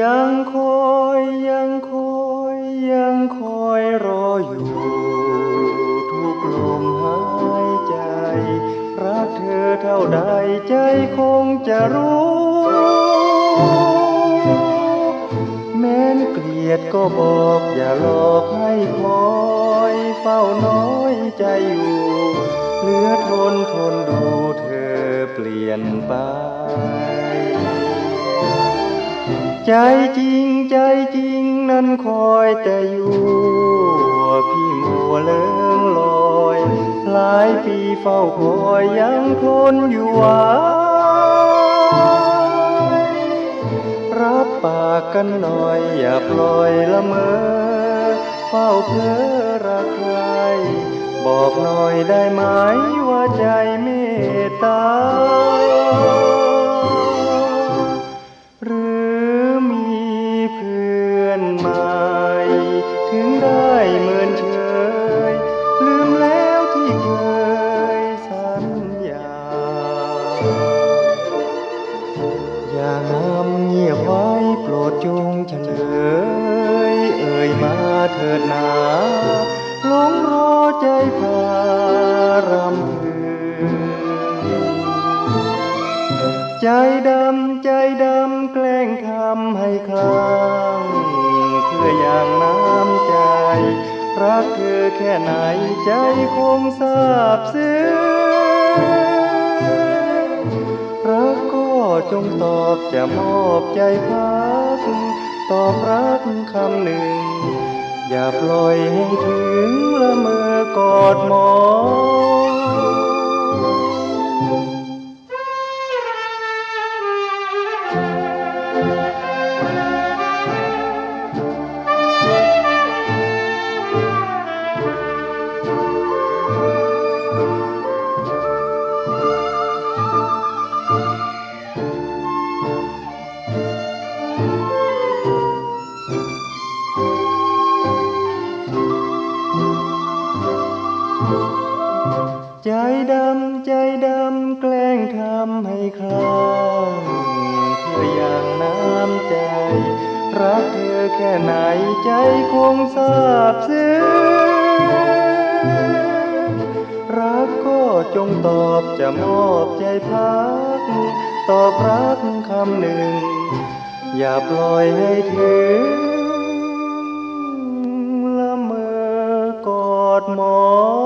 ยังคอยยังคอยยังคอยรออยู่ ทุกลมหายใจ รักเธอเท่าใดใจคงจะรู้ แม้นเกลียดก็บอกอย่าหลอกให้คอยเฝ้าน้อยใจอยู่เหลือทนทนดูเธอเปลี่ยนไป ใจจริงใจจริงนั้นคอยแต่อยู่พี่มัวเลิงลอย หลายปีเฝ้าคอยยังทนอยู่วายรับปากกันหน่อยอย่าปล่อยละเมอ เฝ้าเพ้อรักใคร บอกหน่อยได้ไหมว่าใจเมตตา ถึงได้เหมือนเชยลืมแล้วที่เคยสัญญา อย่างามเงียบไว้โปรดจงเฉลย เอ่ยมาเถิดหนาหลงรอใจพารำพึงใจดำใจดำแกล้งทำให้คลั่ง รักเธอแค่ไหนใจคงทราบซึ้งรักก็จงตอบจะมอบใจพักตอบรักคำหนึ่ง อย่าปล่อยให้ถึงละเมอกอดหมอน ใจดำใจดำแกล้งทำให้คลั่งเพื่ออย่างน้ำใจ รักเธอแค่ไหนใจคงทราบซึ้งรักก็จงตอบจะมอบใจพัก ตอบรักคำหนึ่ง อย่าปล่อยให้ถึงละเมอกอดหมอน